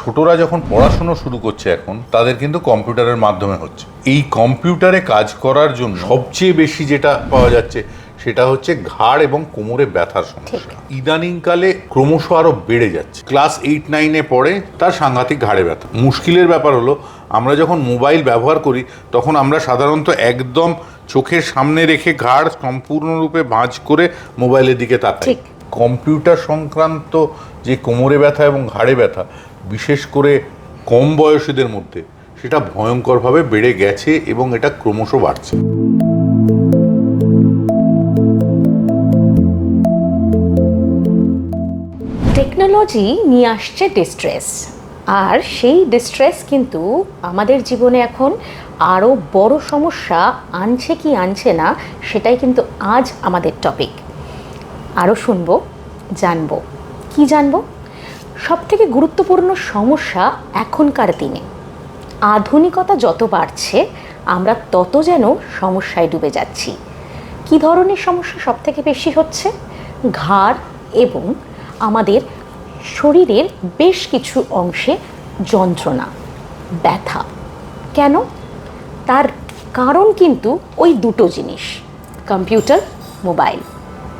ছোটরা যখন পড়াশুনো শুরু করছে এখন তাদের কিন্তু কম্পিউটারের মাধ্যমে হচ্ছে। এই কম্পিউটারে কাজ করার জন্য সবচেয়ে বেশি যেটা পাওয়া যাচ্ছে সেটা হচ্ছে ঘাড় এবং কোমরে ব্যথার সমস্যা। ইদানিংকালে ক্রমশ আরও বেড়ে যাচ্ছে। ক্লাস এইট নাইনে পড়ে তার সাংঘাতিক ঘাড়ে ব্যথা। মুশকিলের ব্যাপার হলো আমরা যখন মোবাইল ব্যবহার করি তখন আমরা সাধারণত একদম চোখের সামনে রেখে ঘাড় সম্পূর্ণরূপে ভাঁজ করে মোবাইলের দিকে তাকাই। কম্পিউটার সংক্রান্ত যে কোমরে ব্যথা এবং ঘাড়ে ব্যথা বিশেষ করে কম বয়সীদের মধ্যে সেটা ভয়ঙ্করভাবে বেড়ে গেছে এবং এটা ক্রমশ বাড়ছে। টেকনোলজি নিয়ে আসছে ডিস্ট্রেস আর সেই ডিস্ট্রেস কিন্তু আমাদের জীবনে এখন আরও বড় সমস্যা আনছে কি আনছে না সেটাই কিন্তু আজ আমাদের টপিক আরও শুনব, জানব। কি জানব? সব থেকে গুরুত্বপূর্ণ সমস্যা এখনকার দিনে। আধুনিকতা যত বাড়ছে, আমরা তত যেন সমস্যায় ডুবে যাচ্ছি। কি ধরনের সমস্যা সব থেকে বেশি হচ্ছে? ঘাড় এবং আমাদের শরীরের বেশ কিছু অংশে যন্ত্রণা, ব্যথা। কেন? তার কারণ কিন্তু ওই দুটো জিনিস, কম্পিউটার, মোবাইল।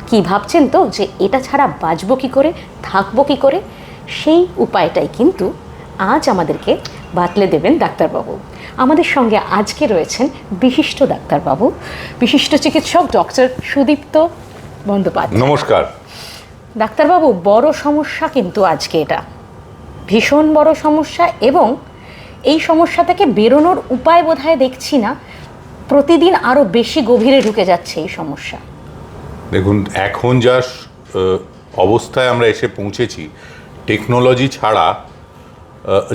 কি ভাবছেন তো যে এটা ছাড়া বাঁচবো কী করে, থাকব কী করে? সেই উপায়টাই কিন্তু আজ আমাদেরকে বাতলে দেবেন ডাক্তারবাবু। আমাদের সঙ্গে আজকে রয়েছেন বিশিষ্ট ডাক্তারবাবু বিশিষ্ট চিকিৎসক ডক্টর সুদীপ্ত বন্দ্যোপাধ্যায়। নমস্কার। ডাক্তারবাবু বড় সমস্যা কিন্তু আজকে এটা। ভীষণ বড় সমস্যা এবং এই সমস্যা থেকে বেরোনোর উপায় বোধহয় দেখছি না। প্রতিদিন আরও বেশি গভীরে ঢুকে যাচ্ছে এই সমস্যা। দেখুন এখন যা অবস্থায় আমরা এসে পৌঁছেছি টেকনোলজি ছাড়া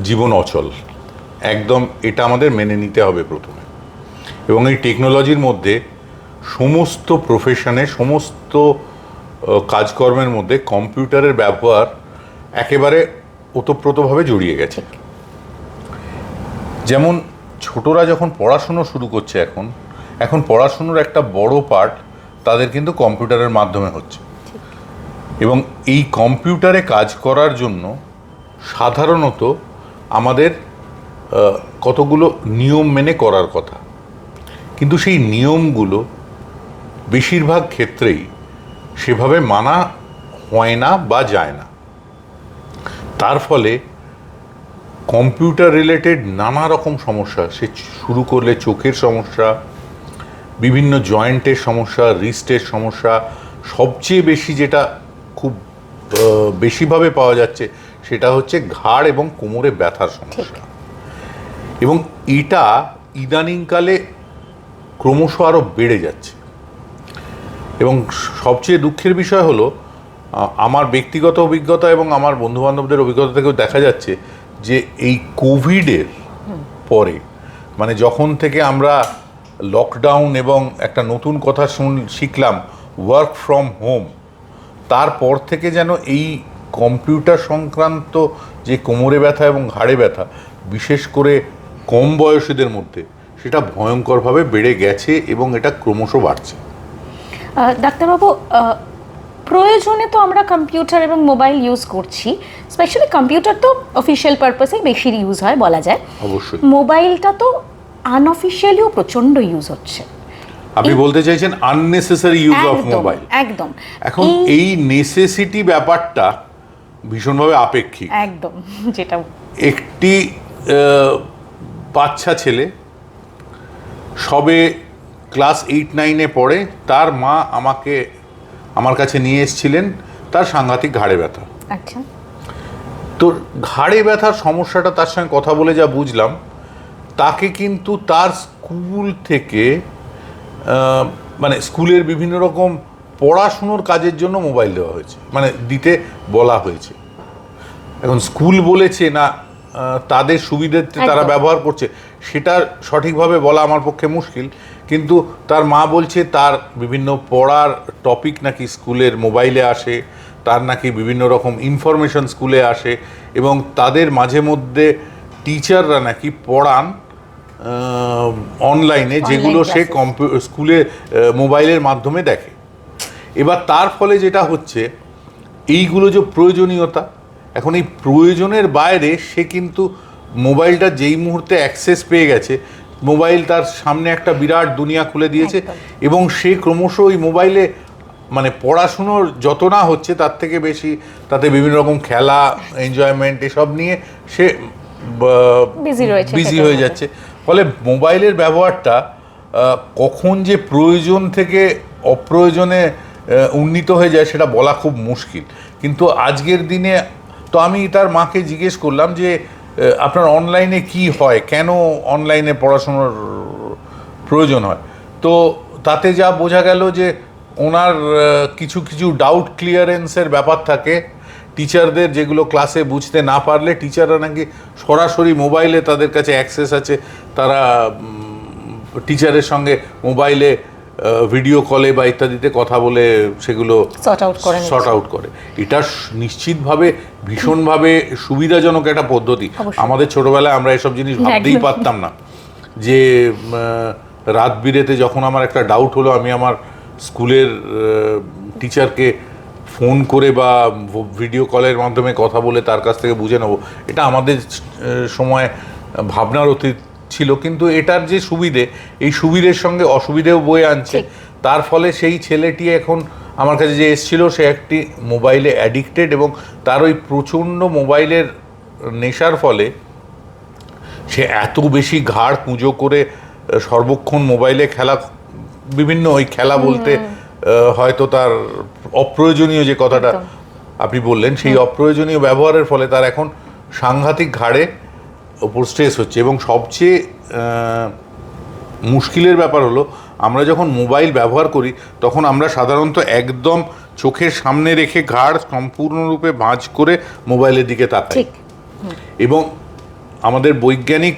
জীবন অচল। একদম এটা আমাদের মেনে নিতে হবে প্রথমে। এবং এই টেকনোলজির মধ্যে সমস্ত প্রফেশনে সমস্ত কাজকর্মের মধ্যে কম্পিউটারের ব্যবহার একেবারে ওতপ্রোতভাবে জড়িয়ে গেছে। যেমন ছোটরা যখন পড়াশুনো শুরু করছে এখন এখন পড়াশুনোর একটা বড় পার্ট তাদের কিন্তু কম্পিউটারের মাধ্যমে হচ্ছে। এবং এই কম্পিউটারে কাজ করার জন্য সাধারণত আমাদের কতগুলো নিয়ম মেনে করার কথা। কিন্তু সেই নিয়মগুলো বেশিরভাগ ক্ষেত্রেই সেভাবে মানা হয় না বা যায় না। তার ফলে কম্পিউটার রিলেটেড নানা রকম সমস্যা, সে শুরু করলে চোখের সমস্যা, বিভিন্ন জয়েন্টের সমস্যা, রিস্টের সমস্যা, সবচেয়ে বেশি যেটা বেশিভাবে পাওয়া যাচ্ছে সেটা হচ্ছে ঘাড় এবং কোমরে ব্যথার সমস্যা। এবং এটা ইদানিংকালে ক্রমশ আরও বেড়ে যাচ্ছে। এবং সবচেয়ে দুঃখের বিষয় হলো আমার ব্যক্তিগত অভিজ্ঞতা এবং আমার বন্ধুবান্ধবদের অভিজ্ঞতা থেকেও দেখা যাচ্ছে যে এই কোভিডের পরে মানে যখন থেকে আমরা লকডাউন এবং একটা নতুন কথা শুন শিখলাম ওয়ার্ক ফ্রম হোম তারপর থেকে যেন এই কম্পিউটার সংক্রান্ত যে কোমরে ব্যথা এবং ঘাড়ে ব্যথা বিশেষ করে কম বয়সীদের মধ্যে সেটা ভয়ঙ্করভাবে বেড়ে গেছে এবং এটা ক্রমশ বাড়ছে। ডাক্তারবাবু প্রয়োজনে তো আমরা কম্পিউটার এবং মোবাইল ইউজ করছি। স্পেশালি কম্পিউটার তো অফিসিয়াল পারপাসেই বেশি ইউজ হয় বলা যায়। অবশ্যই। মোবাইলটা তো আনঅফিসিয়ালিও প্রচণ্ড ইউজ হচ্ছে। আপনি বলতে চাইছেন আননেসেসারি ইউজ অফ মোবাইল একদম। এখন এই নেসেসিটি ব্যাপারটা ভীষণভাবে আপেক্ষিক। একদম যেটা একটি বাচ্চা ছেলে সবে ক্লাস এইট নাইনে পড়ে তার মা আমাকে আমার কাছে নিয়ে এসেছিলেন তার সাংঘাতিক ঘাড়ে ব্যথা। আচ্ছা। তো ঘাড়ে ব্যথার সমস্যাটা তার সঙ্গে কথা বলে যা বুঝলাম তাকে কিন্তু তার স্কুল থেকে মানে স্কুলের বিভিন্ন রকম পড়াশুনোর কাজের জন্য মোবাইল দেওয়া হয়েছে মানে দিতে বলা হয়েছে। এখন স্কুল বলেছে না তাদের সুবিধার্থে তারা ব্যবহার করছে সেটা সঠিকভাবে বলা আমার পক্ষে মুশকিল কিন্তু তার মা বলছে তার বিভিন্ন পড়ার টপিক নাকি স্কুলের মোবাইলে আসে তার নাকি বিভিন্ন রকম ইনফরমেশন স্কুলে আসে এবং তাদের মাঝে মধ্যে টিচাররা নাকি পড়ান অনলাইনে যেগুলো সে। স্কুলে মোবাইলের মাধ্যমে দেখে। এবার তার ফলে যেটা হচ্ছে এইগুলো যে প্রয়োজনীয়তা এখন এই প্রয়োজনের বাইরে সে কিন্তু মোবাইলটা যেই মুহূর্তে অ্যাক্সেস পেয়ে গেছে মোবাইল তার সামনে একটা বিরাট দুনিয়া খুলে দিয়েছে এবং সে ক্রমশ ওই মোবাইলে মানে পড়াশুনোর যত না হচ্ছে তার থেকে বেশি তাতে বিভিন্ন রকম খেলা এনজয়মেন্ট এসব নিয়ে সে বিজি হয়ে যাচ্ছে। ফলে মোবাইলের ব্যবহারটা কখন যে প্রয়োজন থেকে অপ্রয়োজনে উন্নীত হয়ে যায় সেটা বলা খুব মুশকিল। কিন্তু আজকের দিনে, তো আমি তার মাকে জিজ্ঞেস করলাম যে আপনার অনলাইনে কি হয়? কেন অনলাইনে পড়াশোনার প্রয়োজন হয়? তো তাতে যা বোঝা গেল যে, ওনার কিছু কিছু ডাউট ক্লিয়ারেন্সের ব্যাপার থাকে। টিচারদের যেগুলো ক্লাসে বুঝতে না পারলে টিচাররা নাকি সরাসরি মোবাইলে তাদের কাছে অ্যাক্সেস আছে। তারা টিচারের সঙ্গে মোবাইলে ভিডিও কলে বা ইত্যাদিতে কথা বলে সেগুলো শর্ট আউট করে এটা নিশ্চিতভাবে ভীষণভাবে সুবিধাজনক একটা পদ্ধতি। আমাদের ছোটবেলায় আমরা এসব জিনিস ভাবতেই পারতাম না। যে রাত বিরেতে যখন আমার একটা ডাউট হলো আমি আমার স্কুলের টিচারকে ফোন করে বা ভিডিও কলের মাধ্যমে কথা বলে তার কাছ থেকে বুঝে নেব। এটা আমাদের সময় ভাবনার অতীত ছিল। কিন্তু এটার যে সুবিধে এই সুবিধের সঙ্গে অসুবিধেও বয়ে আনছে। তার ফলে সেই ছেলেটি এখন আমার কাছে যে এসেছিল সে একটি মোবাইলে অ্যাডিক্টেড এবং তার ওই প্রচণ্ড মোবাইলের নেশার ফলে সে এত বেশি ঘাড় পুজো করে সর্বক্ষণ মোবাইলে খেলা বিভিন্ন ওই খেলা বলতে হয়তো তার অপ্রয়োজনীয় যে কথাটা আপনি বললেন সেই অপ্রয়োজনীয় ব্যবহারের ফলে তার এখন সাংঘাতিক ঘাড়ে ওপর স্ট্রেস হচ্ছে এবং সবচেয়ে মুশকিলের ব্যাপার হলো আমরা যখন মোবাইল ব্যবহার করি তখন আমরা সাধারণত একদম চোখের সামনে রেখে ঘাড় সম্পূর্ণরূপে ভাঁজ করে মোবাইলের দিকে তাকাই। এবং আমাদের বৈজ্ঞানিক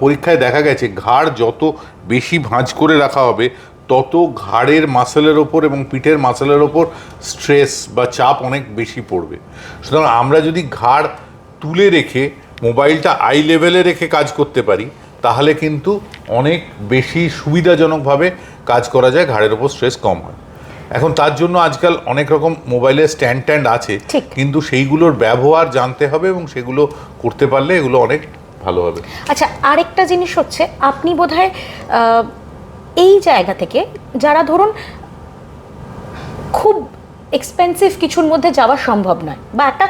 পরীক্ষায় দেখা গেছে ঘাড় যত বেশি ভাঁজ করে রাখা হবে তত ঘাড়ের মাসেলের ওপর এবং পিঠের মাসেলের ওপর স্ট্রেস বা চাপ অনেক বেশি পড়বে। সুতরাং আমরা যদি ঘাড় তুলে রেখে মোবাইলটা আই লেভেলে রেখে কাজ করতে পারি তাহলে কিন্তু অনেক বেশি সুবিধাজনকভাবে কাজ করা যায় ঘাড়ের ওপর স্ট্রেস কম হয়। এখন তার জন্য আজকাল অনেক রকম মোবাইলের স্ট্যান্ড ট্যান্ড আছে কিন্তু সেইগুলোর ব্যবহার জানতে হবে এবং সেগুলো করতে পারলে এগুলো অনেক ভালো হবে। আচ্ছা আরেকটা জিনিস হচ্ছে আপনি বোধহয় এই জায়গা থেকে যারা ধরুন খুব এক্সপেন্সিভ কিছুর মধ্যে যাওয়া সম্ভব নয় বা একটা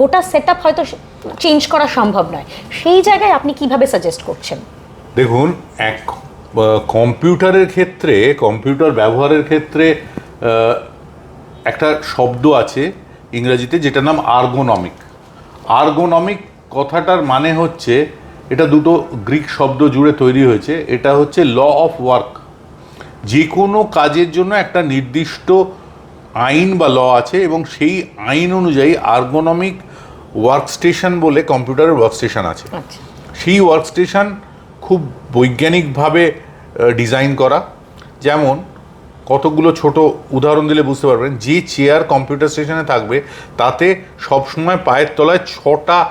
গোটা সেট আপ হয়তো চেঞ্জ করা সম্ভব নয়। সেই জায়গায় আপনি কীভাবে সাজেস্ট করছেন? দেখুন, এক কম্পিউটারের ক্ষেত্রে, কম্পিউটার ব্যবহারের ক্ষেত্রে একটা শব্দ আছে ইংরেজিতে যেটার নাম আর্গোনমিক। আর্গোনমিক কথাটার মানে হচ্ছে এটা দুটো গ্রিক শব্দ জুড়ে তৈরি হয়েছে। এটা হচ্ছে ল অফ ওয়ার্ক। যে কোনো কাজের জন্য একটা নির্দিষ্ট আইন বা ল আছে এবং সেই আইন অনুযায়ী আর্গোনমিক ওয়ার্কস্টেশন বলে কম্পিউটারের ওয়ার্কস্টেশন আছে। আচ্ছা। সেই ওয়ার্কস্টেশন খুব বৈজ্ঞানিকভাবে ডিজাইন করা। যেমন কতগুলো ছোট উদাহরণ দিলে বুঝতে পারবেন যে চেয়ার কম্পিউটার স্টেশনে থাকবে তাতে সবসময় পায়ের তলায় ছটা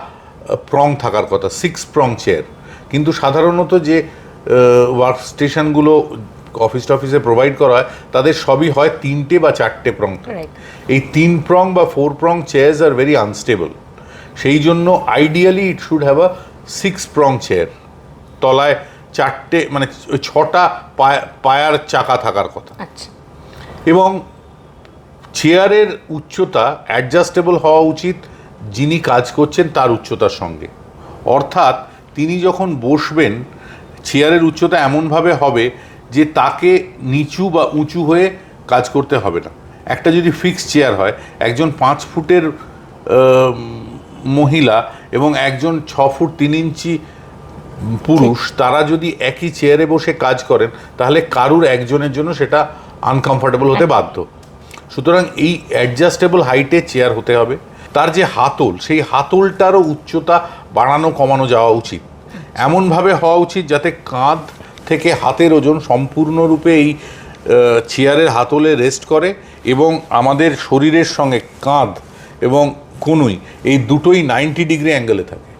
প্রং থাকার কথা সিক্স প্রং চেয়ার কিন্তু সাধারণত যে ওয়ার্ক স্টেশনগুলো অফিস টফিসে প্রোভাইড করা হয় তাদের সবই হয় তিনটে বা চারটে প্রং এই তিন প্রং বা four prong chairs are very unstable সেই জন্য ideally it should have a six prong chair তলায় চারটে মানে ছটা পায়া- পায়ার চাকা থাকার কথা। আচ্ছা। এবং চেয়ারের উচ্চতা অ্যাডজাস্টেবল হওয়া উচিত। যিনি কাজ করছেন তার উচ্চতার সঙ্গে। অর্থাৎ তিনি যখন বসবেন, চেয়ারের উচ্চতা এমনভাবে হবে যে তাকে নিচু বা উঁচু হয়ে কাজ করতে হবে না। একটা যদি ফিক্স চেয়ার হয়, একজন পাঁচ ফুটের মহিলা এবং একজন ছ ফুট তিন ইঞ্চি পুরুষ, তারা যদি একই চেয়ারে বসে কাজ করেন, তাহলে কারুর একজনের জন্য সেটা আনকমফোর্টেবল হতে বাধ্য। সুতরাং এই অ্যাডজাস্টেবল হাইটে চেয়ার হতে হবে। তার যে হাতল সেই হাতলটারও উচ্চতা বাড়ানো কমানো যাওয়া উচিত। এমনভাবে হওয়া উচিত যাতে কাঁধ থেকে হাতের ওজন সম্পূর্ণরূপে এই চেয়ারের হাতলে রেস্ট করে এবং আমাদের শরীরের সঙ্গে কাঁধ এবং কনুই এই দুটোই নাইনটি ডিগ্রি অ্যাঙ্গেলে থাকে।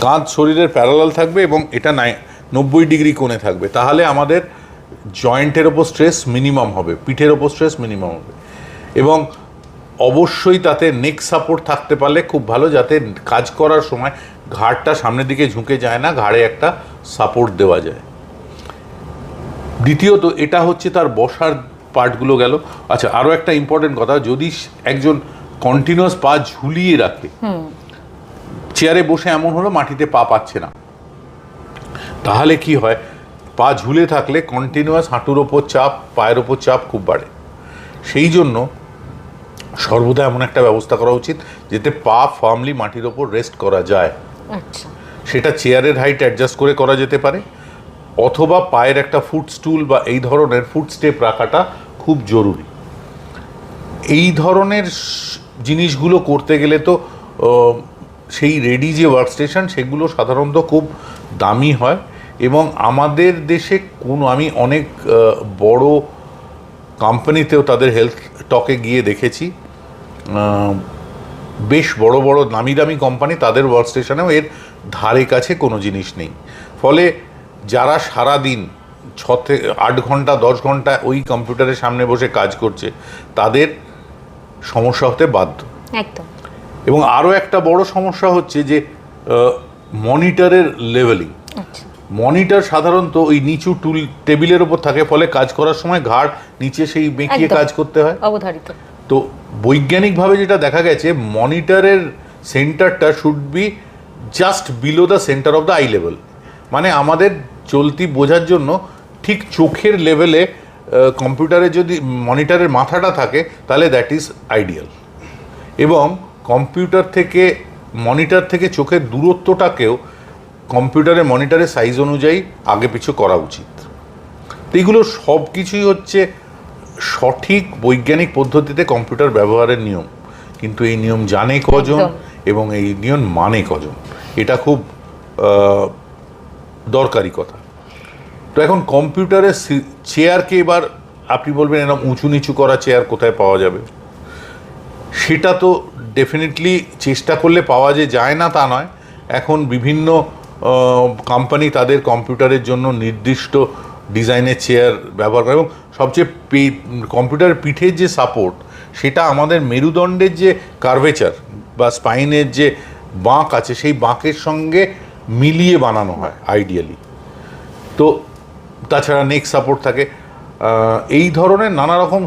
কাঁধ শরীরের প্যারালাল থাকবে এবং এটা নাই নব্বই ডিগ্রি কোণে থাকবে। তাহলে আমাদের জয়েন্টের ওপর স্ট্রেস মিনিমাম হবে পিঠের ওপর স্ট্রেস মিনিমাম হবে। এবং অবশ্যই তাতে নেক সাপোর্ট থাকতে পারলে খুব ভালো যাতে কাজ করার সময় ঘাড়টা সামনের দিকে ঝুঁকে যায় না ঘাড়ে একটা সাপোর্ট দেওয়া যায়। দ্বিতীয়ত এটা হচ্ছে তার বসার পার্টগুলো গেল। আচ্ছা আরও একটা ইম্পর্টেন্ট কথা যদি একজন কন্টিনিউয়াস পা ঝুলিয়ে রাখে চেয়ারে বসে এমন হলো মাটিতে পা পাচ্ছে না তাহলে কি হয়? পা ঝুলে থাকলে কন্টিনিউয়াস হাঁটুর ওপর চাপ পায়ের ওপর চাপ খুব বাড়ে। সেই জন্য সর্বদা এমন একটা ব্যবস্থা করা উচিত যাতে পা ফার্মলি মাটির ওপর রেস্ট করা যায়। আচ্ছা। সেটা চেয়ারের হাইট অ্যাডজাস্ট করে করা যেতে পারে অথবা পায়ের একটা ফুট স্টুল বা এই ধরনের ফুট স্টেপ রাখাটা খুব জরুরি। এই ধরনের জিনিসগুলো করতে গেলে তো সেই রেডি যে ওয়ার্কস্টেশন সেগুলো সাধারণত খুব দামি হয় এবং আমাদের দেশে কোনো আমি অনেক বড় কোম্পানিতেও তাদের হেলথ টকে গিয়ে দেখেছি। বেশ বড় বড় নামি দামি কোম্পানি তাদের ওয়ার্কস্টেশনেও এর ধারে কাছে কোনো জিনিস নেই। ফলে যারা সারা দিন ছ থেকে আট ঘণ্টা দশ ঘণ্টা ওই কম্পিউটারের সামনে বসে কাজ করছে তাদের সমস্যা হতে বাধ্য। একদম। এবং আরও একটা বড় সমস্যা হচ্ছে যে মনিটরের লেভেলিং মনিটর সাধারণত ওই নিচু টুল টেবিলের ওপর থাকে ফলে কাজ করার সময় ঘাড় নিচে সেই বেঁকিয়ে কাজ করতে হয়। অবধারিত। তো বৈজ্ঞানিকভাবে যেটা দেখা গেছে, মনিটরের সেন্টারটা should be just below the centre of the eye level মানে আমাদের চলতি বোঝার জন্য ঠিক চোখের লেভেলে কম্পিউটারে যদি, মনিটরের মাথাটা থাকে, তাহলে দ্যাট ইজ আইডিয়াল এবং কম্পিউটার থেকে, মনিটর থেকে চোখের দূরত্বটাকেও কম্পিউটারের মনিটরের সাইজ অনুযায়ী আগে পিছু করা উচিত। তো এগুলো সব কিছুই হচ্ছে সঠিক বৈজ্ঞানিক পদ্ধতিতে কম্পিউটার ব্যবহারের নিয়ম। কিন্তু এই নিয়ম জানে কজন এবং এই নিয়ম মানে কজন? এটা খুব দরকারি কথা। তো এখন কম্পিউটারের চেয়ারকে এবার আপনি বলবেন এরকম উঁচু নিচু করা চেয়ার কোথায় পাওয়া যাবে? সেটা তো ডেফিনেটলি চেষ্টা করলে পাওয়া যে যায় না তা নয়। এখন বিভিন্ন কোম্পানি তাদের কম্পিউটারের জন্য নির্দিষ্ট ডিজাইনের চেয়ার ব্যবহার করে এবং সবচেয়ে পি- কম্পিউটারের পিঠের যে সাপোর্ট সেটা আমাদের মেরুদণ্ডের যে কার্ভেচার বা স্পাইনের যে বাঁক আছে সেই বাঁকের সঙ্গে মিলিয়ে বানানো হয় আইডিয়ালি তো তাছাড়া নেক সাপোর্ট থাকে। এই ধরনের নানা রকম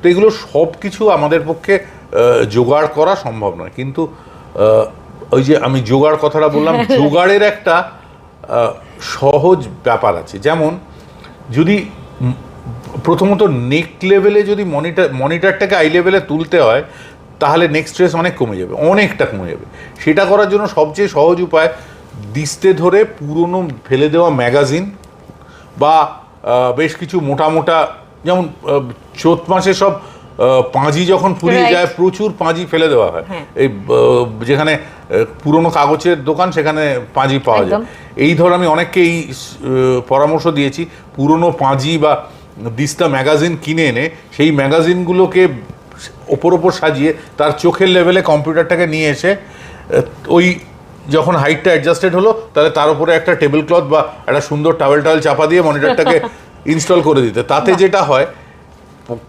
তো এগুলো সব কিছু আমাদের পক্ষে জোগাড় করা সম্ভব নয়। কিন্তু ওই যে আমি জোগাড় কথাটা বললাম জোগাড়ের একটা সহজ ব্যাপার আছে। যেমন যদি প্রথমত নেক লেভেলে যদি মনিটার মনিটারটাকে আই লেভেলে তুলতে হয়, তাহলে নেক্সট স্ট্রেস অনেক কমে যাবে, অনেকটা কমে যাবে। সেটা করার জন্য সবচেয়ে সহজ উপায়, দিস্তে ধরে পুরনো ফেলে দেওয়া ম্যাগাজিন বা বেশ কিছু মোটা মোটা, যেমন চোত মাসে সব পাঁজি যখন ফুরিয়ে যায় প্রচুর পাঁজি ফেলে দেওয়া হয়। হ্যাঁ। এই যেখানে পুরনো কাগজের দোকান সেখানে পাঁজি পাওয়া যায়। এই ধর আমি অনেককে এই পরামর্শ দিয়েছি পুরনো পাঁজি বা দিস্তা ম্যাগাজিন কিনে এনে সেই ম্যাগাজিনগুলোকে ওপর ওপর সাজিয়ে তার চোখের লেভেলে কম্পিউটারটাকে নিয়ে এসে ওই যখন হাইটটা অ্যাডজাস্টেড হলো তাহলে তার উপরে একটা টেবিল ক্লথ বা একটা সুন্দর টাওয়েল টাওয়েল চাপা দিয়ে মনিটরটাকে ইনস্টল করে দিতে। তাতে যেটা হয়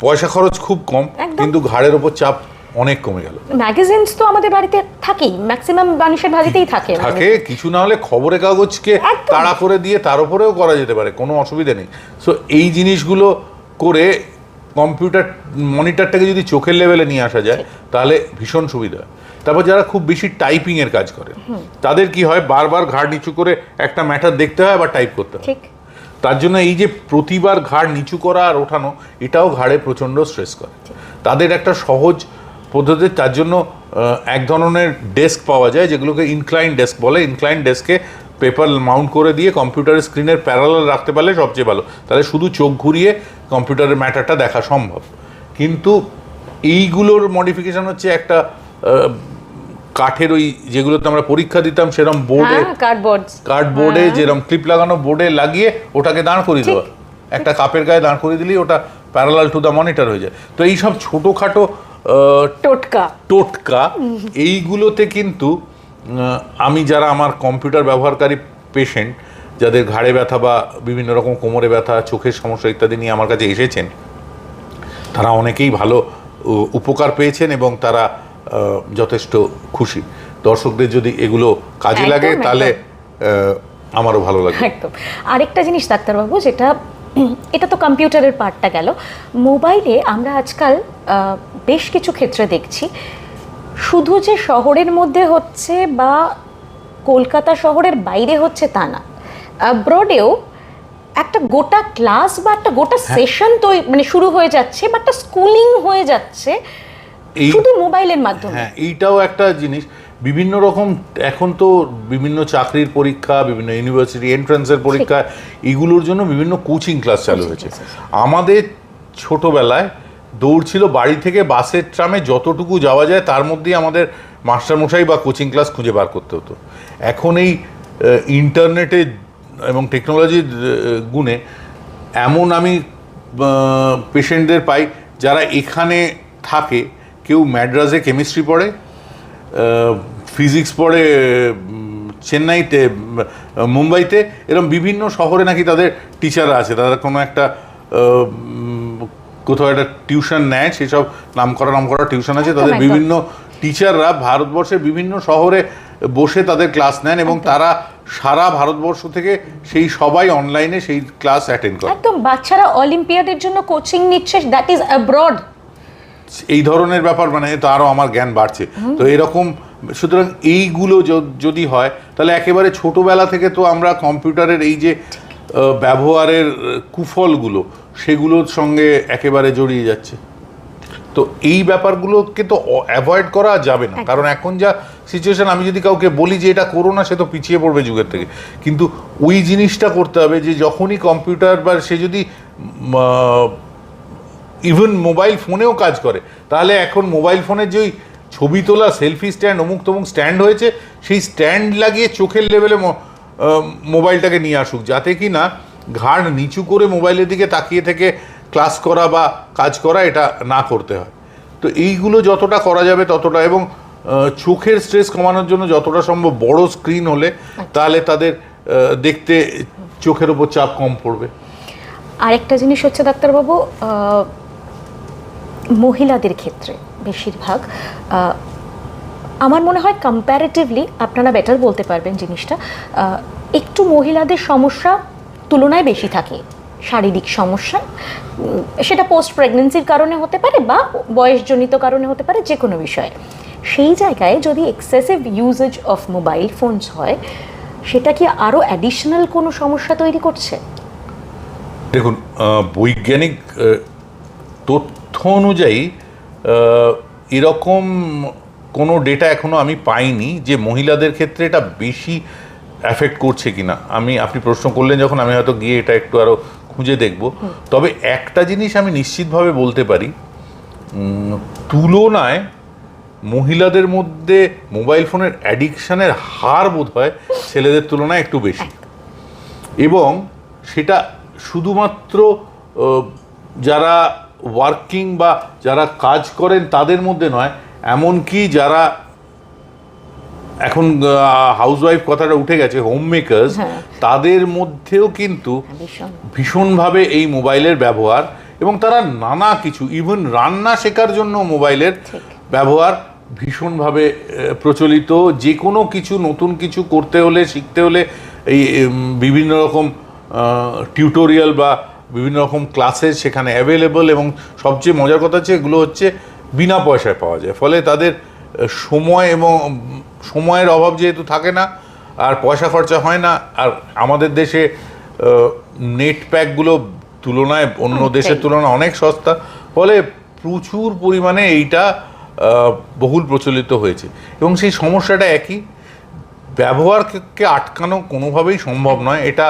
পয়সা খরচ খুব কম কিন্তু ঘাড়ের ওপর চাপ অনেক কমে গেল। ম্যাগাজিনস তো আমাদের বাড়িতে থাকেই ম্যাক্সিমাম মানুষের বাড়িতেই থাকে। থাকে কিছু না হলে খবরের কাগজকে তাড়া করে দিয়ে তার উপরেও করা যেতে পারে কোনো অসুবিধা নেই। সো এই জিনিসগুলো করে কম্পিউটার মনিটরটাকে যদি চোখের লেভেলে নিয়ে আসা যায় তাহলে ভীষণ সুবিধা। তারপর যারা খুব বেশি টাইপিংয়ের কাজ করে তাদের কি হয়? বারবার ঘাড় নিচু করে একটা ম্যাটার দেখতে হয় বা টাইপ করতে হয়। ঠিক। তার জন্য এই যে প্রতিবার ঘাড় নিচু করা আর ওঠানো, এটাও ঘাড়ে প্রচণ্ড স্ট্রেস করে। তাদের একটা সহজ পদ্ধতি, তার জন্য এক ধরনের ডেস্ক পাওয়া যায়, যেগুলোকে ইনক্লাইন ডেস্ক বলে। ইনক্লাইন ডেস্কে পেপার মাউন্ট করে দিয়ে কম্পিউটারের স্ক্রিনের প্যারালাল রাখতে পারলে সবচেয়ে ভালো। তাহলে শুধু চোখ ঘুরিয়ে কম্পিউটারের ম্যাটারটা দেখা সম্ভব। কিন্তু এইগুলোর মডিফিকেশন হচ্ছে একটা কাঠের ওই যেগুলোতে আমরা পরীক্ষা দিতাম সেরকম বোর্ডে কার্ডবোর্ড কার্ডবোর্ডে যেরকম ক্লিপ লাগানো বোর্ডে লাগিয়ে ওটাকে দাঁড় করিয়ে দেওয়া। একটা কাপের গায়ে দাঁড় করিয়ে দিলেই ওটা প্যারালাল টু দ্য মনিটর হয়ে যায়। তো এইসব ছোটোখাটো টোটকা। টোটকা এইগুলোতে কিন্তু আমি যারা আমার কম্পিউটার ব্যবহারকারী পেশেন্ট যাদের ঘাড়ে ব্যথা বা বিভিন্ন রকম কোমরে ব্যথা চোখের সমস্যা ইত্যাদি নিয়ে আমার কাছে এসেছেন তারা অনেকেই ভালো উপকার পেয়েছেন এবং তারা যথেষ্ট খুশি। দর্শকদের যদি এগুলো কাজে লাগে। তাহলে আমারও ভালো লাগবে। একদম। আরেকটা জিনিস ডাক্তারবাবু যেটা এটা তো কম্পিউটারের পার্টটা গেল। মোবাইলে আমরা আজকাল বেশ কিছু ক্ষেত্রে দেখছি। শুধু যে শহরের মধ্যে হচ্ছে বা কলকাতা শহরের বাইরে হচ্ছে তা না। ব্রডেও একটা গোটা ক্লাস বা একটা গোটা সেশন তো মানে শুরু হয়ে যাচ্ছে বা একটা স্কুলিং হয়ে যাচ্ছে। এই শুধু মোবাইলের মাধ্যমে। হ্যাঁ এইটাও একটা জিনিস। বিভিন্ন রকম এখন তো বিভিন্ন চাকরির পরীক্ষা বিভিন্ন ইউনিভার্সিটি এন্ট্রান্সের পরীক্ষা এগুলোর জন্য বিভিন্ন কোচিং ক্লাস চালু হয়েছে। আমাদের ছোটবেলায় দৌড় ছিল বাড়ি থেকে বাসের ট্রামে যতটুকু যাওয়া যায় তার মধ্যেই আমাদের মাস্টারমশাই বা কোচিং ক্লাস খুঁজে বার করতে হতো। এখন এই ইন্টারনেটে এবং টেকনোলজির গুণে এমন আমি পেশেন্টদের পাই যারা এখানে থাকে কেউ ম্যাড্রাসে কেমিস্ট্রি পড়ে ফিজিক্স পড়ে চেন্নাইতে মুম্বাইতে এরকম বিভিন্ন শহরে নাকি তাদের টিচাররা আছে। তাদের কোনো একটা কোথাও একটা টিউশন নেয় সেসব নাম করা নাম করা টিউশন আছে। তাদের বিভিন্ন টিচাররা ভারতবর্ষের বিভিন্ন শহরে বসে তাদের ক্লাস নেন এবং তারা সারা ভারতবর্ষ থেকে সেই সবাই অনলাইনে সেই ক্লাস অ্যাটেন্ড করে। একদম বাচ্চারা অলিম্পিয়াডের জন্য কোচিং নিচ্ছে দ্যাট ইজ অ্যাব্রড এই ধরনের ব্যাপার মানে তো আরও আমার জ্ঞান বাড়ছে। তো এরকম সুতরাং এইগুলো যদি হয় তাহলে একেবারে ছোটবেলা থেকে তো আমরা কম্পিউটারের এই যে ব্যবহারের কুফলগুলো সেগুলোর সঙ্গে একেবারে জড়িয়ে যাচ্ছে। তো এই ব্যাপারগুলোকে তো অ্যাভয়েড করা যাবে না। কারণ এখন যা সিচুয়েশন আমি যদি কাউকে বলি যে এটা করো না সে তো পিছিয়ে পড়বে যুগের থেকে। কিন্তু ওই জিনিসটা করতে হবে যে যখনই কম্পিউটার বা সে যদি ইভেন মোবাইল ফোনেও কাজ করে। তাহলে এখন মোবাইল ফোনের যে ওই ছবি তোলা সেলফি স্ট্যান্ড অমুক তমুক স্ট্যান্ড হয়েছে, সেই স্ট্যান্ড লাগিয়ে চোখের লেভেলে মোবাইলটাকে নিয়ে আসুক। যাতে কি না ঘাড় নিচু করে মোবাইলের দিকে তাকিয়ে থেকে ক্লাস করা বা কাজ করা এটা না করতে হয়। তো এইগুলো যতটা করা যাবে ততটা এবং চোখের স্ট্রেস কমানোর জন্য যতটা সম্ভব বড় স্ক্রিন হলে তাহলে তাদের দেখতে চোখের ওপর চাপ কম পড়বে। আরেকটা জিনিস হচ্ছে ডাক্তারবাবু মহিলাদের ক্ষেত্রে বেশিরভাগ আমার মনে হয় কম্প্যারেটিভলি আপনারা বেটার বলতে পারবেন জিনিসটা একটু মহিলাদের সমস্যা তুলনায় বেশি থাকে। শারীরিক সমস্যা সেটা পোস্ট প্রেগনেন্সির কারণে হতে পারে বা বয়সজনিত কারণে হতে পারে যে কোনো বিষয়ে। সেই জায়গায় যদি excessive usage of mobile phones হয় সেটা কি আরও অ্যাডিশনাল কোনো সমস্যা তৈরি করছে? দেখুন বৈজ্ঞানিক আহ, তথ্য অনুযায়ী এরকম কোনো ডেটা এখনও আমি পাইনি যে মহিলাদের ক্ষেত্রে এটা বেশি অ্যাফেক্ট করছে কিনা। আমি আপনি প্রশ্ন করলেন যখন আমি হয়তো গিয়ে এটা একটু আরও খুঁজে দেখব। তবে একটা জিনিস আমি নিশ্চিতভাবে বলতে পারি তুলনায় মহিলাদের মধ্যে মোবাইল ফোনের অ্যাডিকশানের হার বোধ হয় ছেলেদের তুলনায় একটু বেশি। এবং সেটা শুধুমাত্র যারা ওয়ার্কিং বা যারা কাজ করেন তাদের মধ্যে নয় এমনকি যারা এখন হাউসওয়াইফ কথাটা উঠে গেছে হোম মেকার্স হ্যাঁ। তাদের মধ্যেও কিন্তু ভীষণভাবে এই মোবাইলের ব্যবহার এবং তারা নানা কিছু ইভেন রান্না শেখার জন্য মোবাইলের ব্যবহার ভীষণভাবে প্রচলিত। যে কোনো কিছু নতুন কিছু করতে হলে শিখতে হলে এই বিভিন্ন রকম টিউটোরিয়াল বা বিভিন্ন রকম ক্লাসেস সেখানে অ্যাভেলেবল এবং সবচেয়ে মজার কথা হচ্ছে এগুলো হচ্ছে বিনা পয়সায় পাওয়া যায়। ফলে তাদের সময় এবং সময়ের অভাব যেহেতু থাকে না আর পয়সা খরচা হয় না আর আমাদের দেশে নেট প্যাকগুলো তুলনায় অন্য দেশের তুলনায় অনেক সস্তা ফলে প্রচুর পরিমাণে এইটা বহুল প্রচলিত হয়েছে। এবং সেই সমস্যাটা একই ব্যবহারকে আটকানো কোনোভাবেই সম্ভব নয় এটা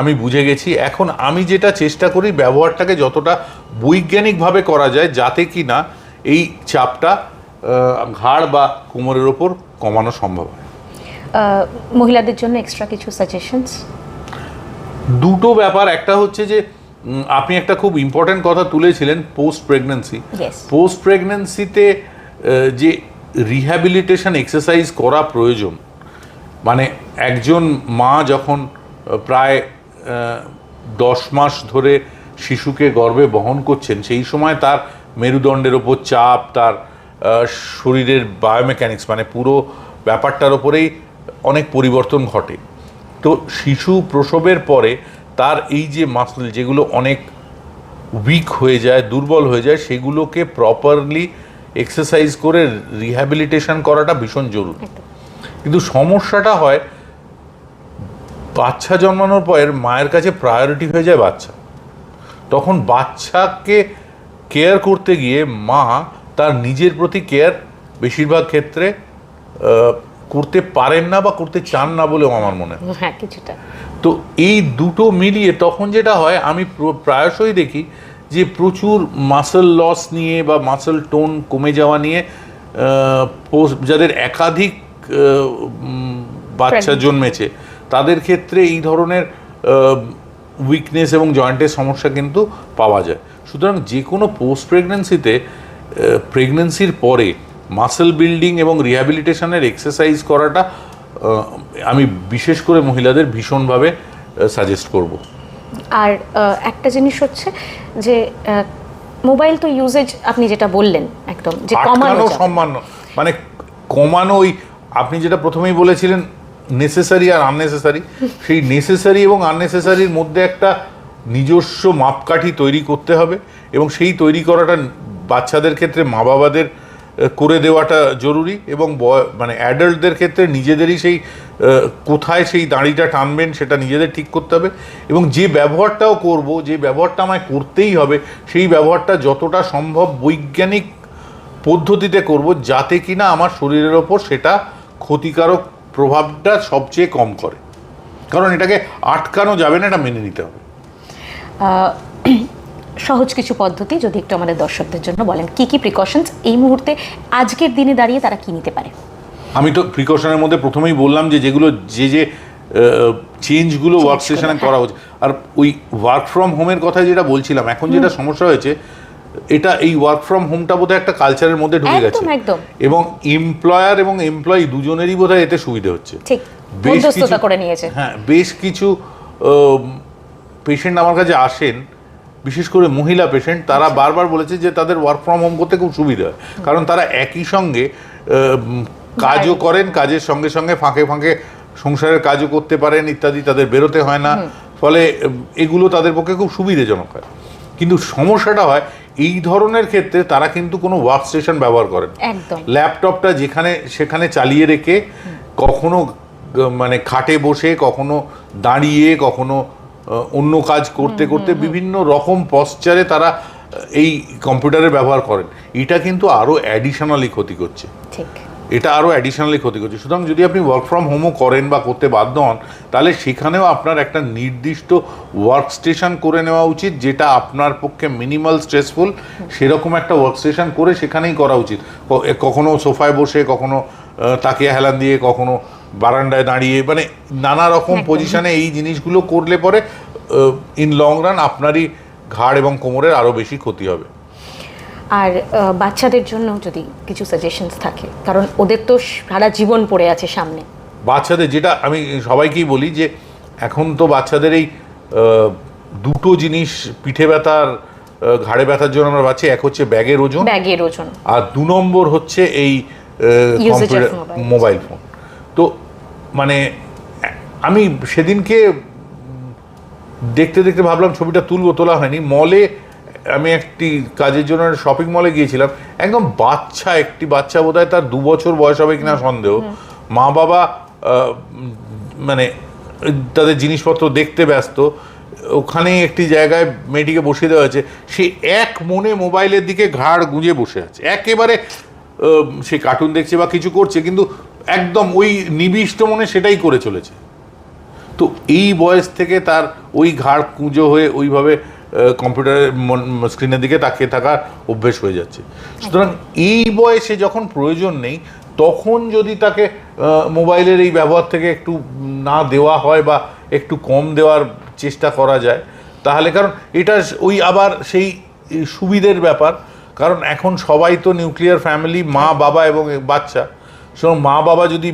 আমি বুঝে গেছি। এখন আমি যেটা চেষ্টা করি ব্যবহারটাকে যতটা বৈজ্ঞানিকভাবে করা যায় যাতে কি না এই চাপটা ঘাড় বা কোমরের ওপর কমানো সম্ভব হয়। মহিলাদের জন্য এক্সট্রা কিছু সাজেশনস দুটো ব্যাপার। একটা হচ্ছে যে আপনি একটা খুব ইম্পর্ট্যান্ট কথা তুলেছিলেন পোস্ট প্রেগনেন্সি পোস্ট প্রেগনেন্সিতে যে রিহ্যাবিলিটেশন এক্সারসাইজ করা প্রয়োজন মানে একজন মা যখন প্রায় দশ মাস ধরে শিশুকে গর্ভে বহন করছেন সেই সময় তার মেরুদণ্ডের ওপর চাপ তার শরীরের বায়োমেকানিক্স মানে পুরো ব্যাপারটার ওপরেই অনেক পরিবর্তন ঘটে। তো শিশু প্রসবের পরে তার এই যে মাসল যেগুলো অনেক উইক হয়ে যায় দুর্বল হয়ে যায় সেগুলোকে প্রপারলি এক্সারসাইজ করে রিহ্যাবিলিটেশন করাটা ভীষণ জরুরি। কিন্তু সমস্যাটা হয় বাচ্চা জন্মানোর পর মায়ের কাছে প্রায়োরিটি হয়ে যায় বাচ্চা। তখন বাচ্চাকে কেয়ার করতে গিয়ে মা তার নিজের প্রতি কেয়ার বেশিরভাগ ক্ষেত্রে করতে পারেন না বা করতে চান না বলেও আমার মনে হয়। হ্যাঁ কিছুটা। তো এই দুটো মিলিয়ে তখন যেটা হয় আমি প্রায়শই দেখি যে প্রচুর মাসল লস নিয়ে বা মাসল টোন কমে যাওয়া নিয়ে যাদের একাধিক বাচ্চা জন্মেছে তাদের ক্ষেত্রে এই ধরনের উইকনেস এবং জয়েন্টের সমস্যা কিন্তু পাওয়া যায়। সুতরাং যে কোনো পোস্ট প্রেগনেন্সিতে প্রেগনেন্সির পরে মাসেল বিল্ডিং এবং রিহ্যাবিলিটেশনের এক্সারসাইজ করাটা আমি বিশেষ করে মহিলাদের ভীষণভাবে সাজেস্ট করব। আর একটা জিনিস হচ্ছে যে মোবাইল তো ইউজেজ আপনি যেটা বললেন একদম যে কমানো সম্মান মানে কমানো ওই আপনি যেটা প্রথমেই বলেছিলেন নেসেসারি আর আননেসেসারি সেই নেসেসারি এবং আননেসেসারির মধ্যে একটা নিজস্ব মাপকাঠি তৈরি করতে হবে এবং সেই তৈরি করাটা বাচ্চাদের ক্ষেত্রে মা বাবাদের করে দেওয়াটা জরুরি এবং মানে অ্যাডাল্টদের ক্ষেত্রে নিজেদেরই সেই কোথায় সেই দাঁড়িটা টানবেন সেটা নিজেদের ঠিক করতে হবে এবং যে ব্যবহারটাও করব, যে ব্যবহারটা আমায় করতেই হবে, সেই ব্যবহারটা যতটা সম্ভব বৈজ্ঞানিক পদ্ধতিতে করব যাতে কিনা আমার শরীরের ওপর সেটা ক্ষতিকারক প্রভাবটা সবচেয়ে কম করে। কারণ এটাকে আটকানো যাবে না এটা মেনে নিতে হবে। সহজ কিছু পদ্ধতি যদি একটু আমাদের দর্শকদের জন্য বলেন কি কি প্রিকশনস এই মুহূর্তে আজকের দিনে দাঁড়িয়ে তারা কি নিতে পারে? আমি তো প্রিকশনের মধ্যে প্রথমেই বললাম যে যেগুলো যে যে চেঞ্জগুলো ওয়ার্ক স্টেশনে হ্যাঁ। করা হচ্ছে। আর ওই ওয়ার্ক ফ্রম হোমের কথা যেটা বলছিলাম এখন যেটা সমস্যা হয়েছে এটা এই ওয়ার্ক ফ্রম হোমটা বোধহয় একটা কালচারের মধ্যে ঢুকে গেছে। একদম। এবং এমপ্লয়ার এবং এমপ্লয়ি দুজনেরই বোধহয় এতে সুবিধা হচ্ছে। ঠিক বেশ কিছু- করে নিয়েছে। হ্যাঁ বেশ কিছু পেশেন্ট আমার কাছে আসেন বিশেষ করে মহিলা পেশেন্ট তারা আচ্ছা। বারবার বলেছে যে তাদের ওয়ার্ক ফ্রম হোম করতে খুব সুবিধা হয়। কারণ তারা একই সঙ্গে কাজও করেন কাজের সঙ্গে সঙ্গে ফাঁকে ফাঁকে সংসারের কাজও করতে পারেন ইত্যাদি তাদের বেরোতে হয় না। ফলে এগুলো তাদের পক্ষে খুব সুবিধাজনক হয়। কিন্তু সমস্যাটা হয় এই ধরনের ক্ষেত্রে তারা কিন্তু কোনো ওয়ার্ক স্টেশন ব্যবহার করেন ল্যাপটপটা যেখানে সেখানে চালিয়ে রেখে কখনো মানে খাটে বসে কখনো দাঁড়িয়ে কখনো অন্য কাজ করতে করতে বিভিন্ন রকম পশ্চারে তারা এই কম্পিউটারের ব্যবহার করেন। এটা কিন্তু আরও অ্যাডিশনালি ক্ষতি করছে। ঠিক। এটা আরও অ্যাডিশনালি ক্ষতি করছে। সুতরাং যদি আপনি ওয়ার্ক ফ্রম হোমও করেন বা করতে বাধ্য হন তাহলে সেখানেও আপনার একটা নির্দিষ্ট ওয়ার্ক স্টেশন করে নেওয়া উচিত যেটা আপনার পক্ষে মিনিমাল স্ট্রেসফুল সেরকম একটা ওয়ার্ক স্টেশন করে সেখানেই করা উচিত। কখনো সোফায় বসে কখনো তাকিয়া হেলান দিয়ে কখনো বারান্দায় দাঁড়িয়ে মানে নানা রকম। পজিশনে এই জিনিসগুলো করলে পরে ইন লং রান আপনারই ঘাড় এবং কোমরের আরও বেশি ক্ষতি হবে। আর বাচ্চাদের জন্য যদি কিছু সাজেশনস থাকে কারণ ওদের তো সারা জীবন পড়ে আছে সামনে। বাচ্চাদের যেটা আমি সবাইকেই বলি যে এখন তো বাচ্চাদের এই দুটো জিনিস পিঠে ব্যথার ঘাড়ে ব্যথার জন্য আমরা পাচ্ছি এক হচ্ছে ব্যাগের ওজন ব্যাগের ওজন। আর দু নম্বর হচ্ছে এই. মোবাইল ফোন তো মানে আমি সেদিনকে দেখতে দেখতে ভাবলাম ছবিটা তুলবো তোলা হয়নি। মলে আমি একটি কাজের জন্য শপিং মলে গিয়েছিলাম। একদম বাচ্চা একটি বাচ্চা বোধহয় তার দু বছর বয়স হবে কিনা সন্দেহ। মা বাবা মানে তাদের জিনিসপত্র দেখতে ব্যস্ত। ওখানে একটি জায়গায় মেয়েটিকে বসিয়ে দেওয়া হয়েছে। সে এক মনে মোবাইলের দিকে ঘাড় গুঁজে বসে আছে। একেবারে সে কার্টুন দেখছে বা কিছু করছে কিন্তু একদম ওই নিবিষ্ট মনে সেটাই করে চলেছে। তো এই বয়স থেকে তার ওই ঘাড় কুঁজো হয়ে ওইভাবে কম্পিউটারের স্ক্রিনের দিকে তাকিয়ে থাকার অভ্যেস হয়ে যাচ্ছে। সুতরাং এই বয়সে যখন প্রয়োজন নেই তখন যদি তাকে মোবাইলের এই ব্যবহার থেকে একটু না দেওয়া হয় বা একটু কম দেওয়ার চেষ্টা করা যায় তাহলে কারণ এটা ওই আবার সেই সুবিধের ব্যাপার। কারণ এখন সবাই তো নিউক্লিয়ার ফ্যামিলি মা বাবা এবং বাচ্চা। সুতরাং মা বাবা যদি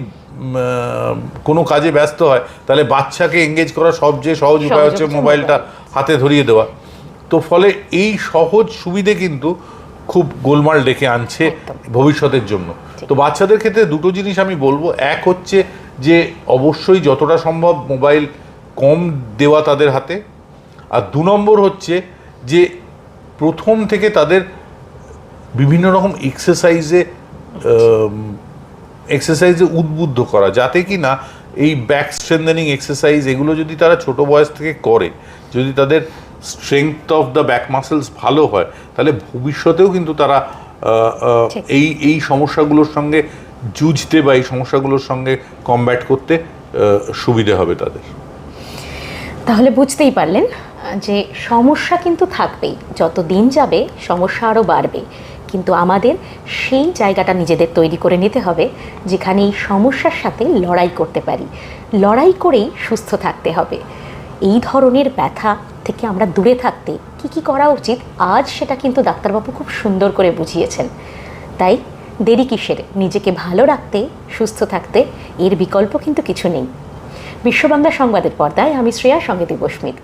কোনো কাজে ব্যস্ত হয় তাহলে বাচ্চাকে এঙ্গেজ করা সবচেয়ে সহজ উপায় হচ্ছে হচ্ছে মোবাইলটা হাতে ধরিয়ে দেওয়া। তো ফলে এই সহজ সুবিধে কিন্তু খুব গোলমাল ডেকে আনছে ভবিষ্যতের জন্য। তো বাচ্চাদের ক্ষেত্রে দুটো জিনিস আমি বলব। এক হচ্ছে যে অবশ্যই যতটা সম্ভব মোবাইল কম দেওয়া তাদের হাতে। আর দু নম্বর হচ্ছে যে প্রথম থেকে তাদের বিভিন্ন রকম এক্সারসাইজে এক্সারসাইজে উদ্বুদ্ধ করা। যাতে কি না এই ব্যাক স্ট্রেন্থেনিং এক্সারসাইজ এগুলো যদি তারা ছোট বয়স থেকে করে যদি তাদের strength of the back muscles ভালো হয় তাহলে ভবিষ্যতেও কিন্তু তারা। এই এই সমস্যাগুলোর সঙ্গে জুঝতে বা এই সমস্যাগুলোর সঙ্গে কমব্যাট করতে সুবিধে হবে তাদের। তাহলে বুঝতেই পারলেন যে সমস্যা কিন্তু থাকবেই যত দিন যাবে সমস্যা আরও বাড়বে। কিন্তু আমাদের সেই জায়গাটা নিজেদের তৈরি করে নিতে হবে যেখানে এই সমস্যার সাথে লড়াই করতে পারি। লড়াই করেই সুস্থ থাকতে হবে। এই ধরনের ব্যথা থেকে আমরা দূরে থাকতে কি কি করা উচিত, আজ সেটা কিন্তু ডাক্তারবাবু খুব সুন্দর করে বুঝিয়েছেন। তাই দেরি কিসের? নিজেকে ভালো রাখতে, সুস্থ থাকতে, এর বিকল্প কিন্তু কিছু নেই। বিশ্ববাংলা সংবাদের পর্দায় আমি শ্রেয়া সঙ্গে দেবস্মিত